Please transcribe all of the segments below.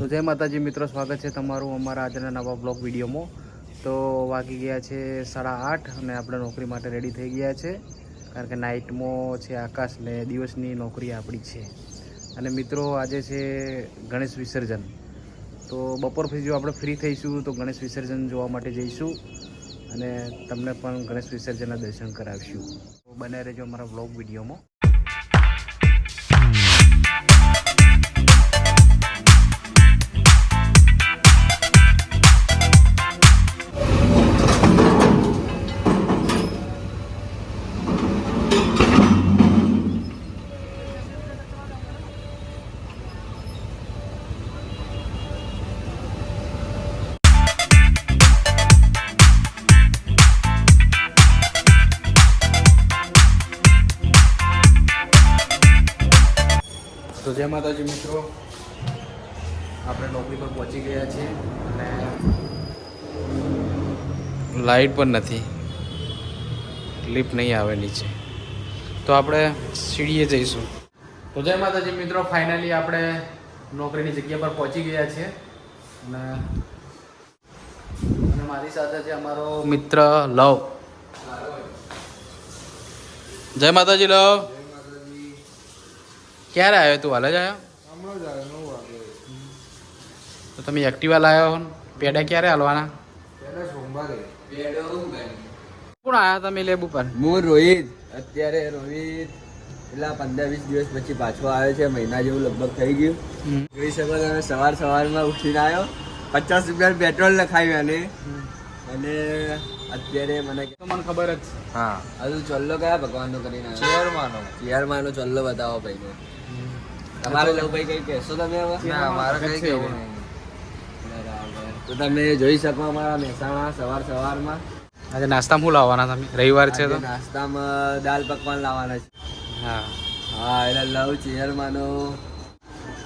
તો જય માતાજી મિત્રો, સ્વાગત છે તમારું અમારા આજના નવા બ્લોગ વિડીયોમાં. તો વાગી ગયા છે સાડા આઠ અને આપણે નોકરી માટે રેડી થઈ ગયા છે. કારણ કે નાઇટમાં છે આકાશ ને દિવસની નોકરી આપણી છે. અને મિત્રો, આજે છે ગણેશ વિસર્જન. તો બપોર પછી જો આપણે ફ્રી થઈશું, તો ગણેશ વિસર્જન જોવા માટે જઈશું. અને તમને પણ ગણેશ વિસર્જનના દર્શન કરાવીશું. બને રહેજો અમારા બ્લોગ વિડીયોમાં. તો જય માતાજી મિત્રો. આપણે નોકરી પર પહોંચી ગયા છીએ અને લાઈટ પણ નથી. લિફ્ટ નહીં આવેલી છે તો આપણે સીડીએ જઈશું. તો જય માતાજી મિત્રો, ફાઇનલી આપણે નોકરીની જગ્યા પર પહોંચી ગયા છીએ. અને અને મારી સાથે છે અમારો મિત્ર લવ. જય માતાજી લવ. ક્યારે આવ્યો તું? હાલ જ આવ્યો? તો તમે એક્ટિવા લાવ્યો હો? પેડા ક્યારે હાલવાના? કોણ આવ્યા તમે લેબ ઉપર? હું રોહિત. અત્યારે રોહિત એટલા પંદર વીસ દિવસ પછી પાછો આવ્યો છે. મહિના જેવું લગભગ થઈ ગયું. જોઈ શકો તમે સવાર સવારમાં ઉઠીને આવ્યો. પચાસ રૂપિયા પેટ્રોલ લખાવ્યું અને અને અત્યારે મને મને ખબર જ. હા. હજુ ચોલ્લો કયા ભગવાનનો કરીને ચેરમાનો. ચેરમાનો ચોલ્લો બતાવો ભાઈ તમારે લવ ભાઈ કઈ કહેશો તમે હવે? મારે કઈ કહેવું બરાબર. તો તમે જોઈ શકો અમારા મહેસાણા સવાર સવારમાં. આજે નાસ્તામાં શું લાવવાના તમે? રવિવાર છે તો? નાસ્તામાં દાલ પકવાન લાવવાના છે. હા. હા એટલે લવ ચેરમાંનો.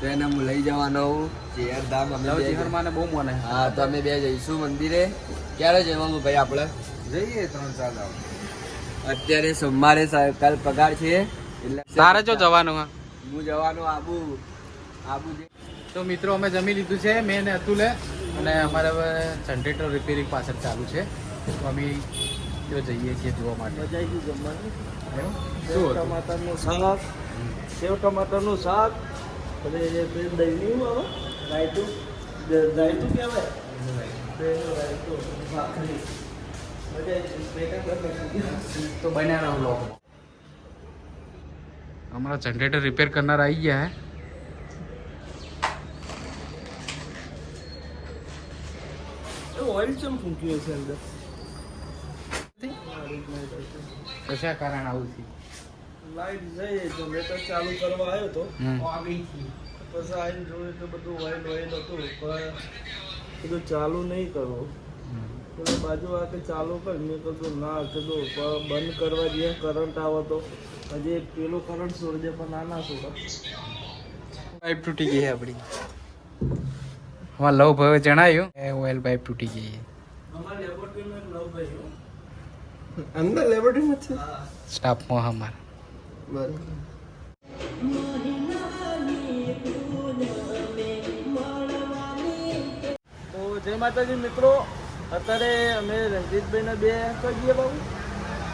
તો એને હું લઈ જવાનો ચેર ધામ અમે લવ બહુ મને. હા તો અમે બે જઈશું મંદિરે. ક્યારે જવાનું ભાઈ આપણે? જઈએ ત્રણ ચાર અત્યારે સોમવારે કાલ પગાર છે. એટલે તારે જો જવાનું હા. હું જવાનું આબુ આબુ તો મિત્રો અમે જમી લીધું છે મેં ને અતુલે. અને અમારે હવે જનરેટર રિપેરિંગ પાછળ ચાલુ છે. તો અમે જો જઈએ છીએ જોવા માટે. મજા આવી ગયું જમવાનું? સેવ? ટમાટરનું શાક. સેવ ટમાટરનું શાક. જે પેલું દહીંનું આવે રાયતું. કહેવાય. તો બન્યા રહો લોકો અમારા જનરેટર રિપેર કરનાર આવી ગયા હે. ઓઇલ ચમ ફૂંક્યું છે અંદર? કશા કારણ આવું થયું? લાઈટ જઈ તો ચાલુ કરવા આવ્યો તો. પછી આવીને જોયું કે બધું ઓઇલ ઓઇલ હતું. પણ કીધું ચાલુ નહીં કરવું પેલો બાજુ આ કે ચાલુ કર. મેં કીધું ના કીધું પણ બંધ કરવા જે કરંટ આવે તો. હજી પેલો કરંટ છોડી પણ ના ના છોડે. પાઇપ તૂટી ગઈ આપણી હા લવ ભાવે જણાયું એ ઓઇલ પાઇપ તૂટી ગઈ અમારા લેબોરેટરીમાં લવ ભાઈ અંદર લેબોરેટરીમાં છે? સ્ટાફમાં અમારા. બરાબર. તો જય માતાજી મિત્રો અત્યારે અમે રણજીતભાઈને બે કઈ જઈએ બાબુ.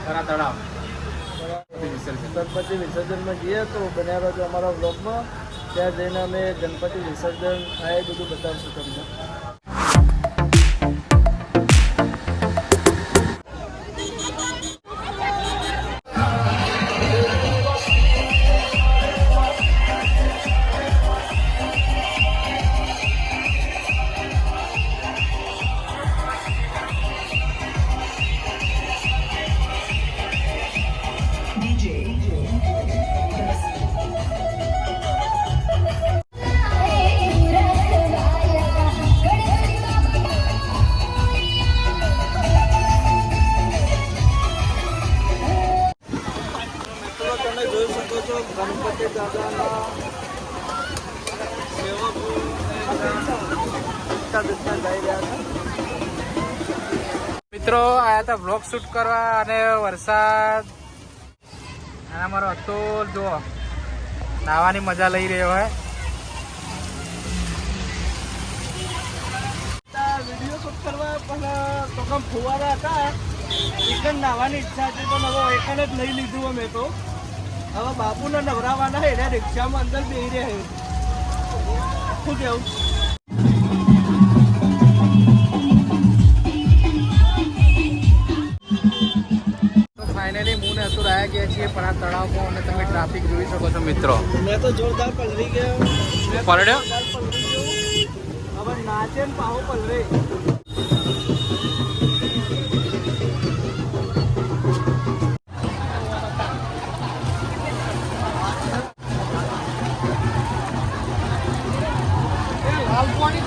ખરા તળાવ. ગણપતિ વિસર્જનમાં જઈએ તો બન્યા રહ્યો અમારા બ્લોગમાં ત્યાં જઈને અમે ગણપતિ વિસર્જન થાય બધું બતાવશું તમને. મિત્રો, આયા હતા વ્લોગ શૂટ કરવા અને વરસાદ. અને અમારો હતો જુઓ. નાવાની મજા લઈ રહ્યો હોય વીડિયો શૂટ કરવા પણ તો ફુવારા હતા. એક જ ઈચ્છા હતી પણ હવે જ લઈ લીધું અમે તો. હવે બાપુને નવરાવાના એના રિક્ષામાં અંદર બેહી રહ્યા શું કેવું ને અતુર આવ્યા ગયા છીએ પણ આ તળાવમાં અને તમે ટ્રાફિક જોઈ શકો છો મિત્રો. મેં તો જોરદાર પલરી ગયો. ગયો. હવે નાચે પાહો પલરે કોને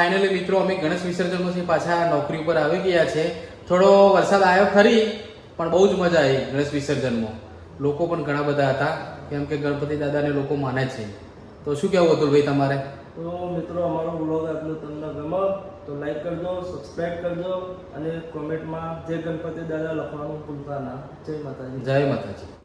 ફાઇનલી મિત્રો અમે ગણેશ વિસર્જનમાંથી પાછા નોકરી ઉપર આવી ગયા છે. થોડો વરસાદ આવ્યો ખરી પણ બહુ જ મજા આવી ગણેશ વિસર્જનમાં. લોકો પણ ઘણા બધા હતા. કેમ કે ગણપતિ દાદાને લોકો માને છે. તો શું કહેવું ભાઈ તમારે? તો મિત્રો અમારો બ્લોગ આટલો તમને ગમો તો લાઈક કરજો સબસ્ક્રાઈબ કરજો અને કોમેન્ટમાં જે ગણપતિ દાદા લખવાનું ભૂલતા ના. જય માતાજી. જય માતાજી.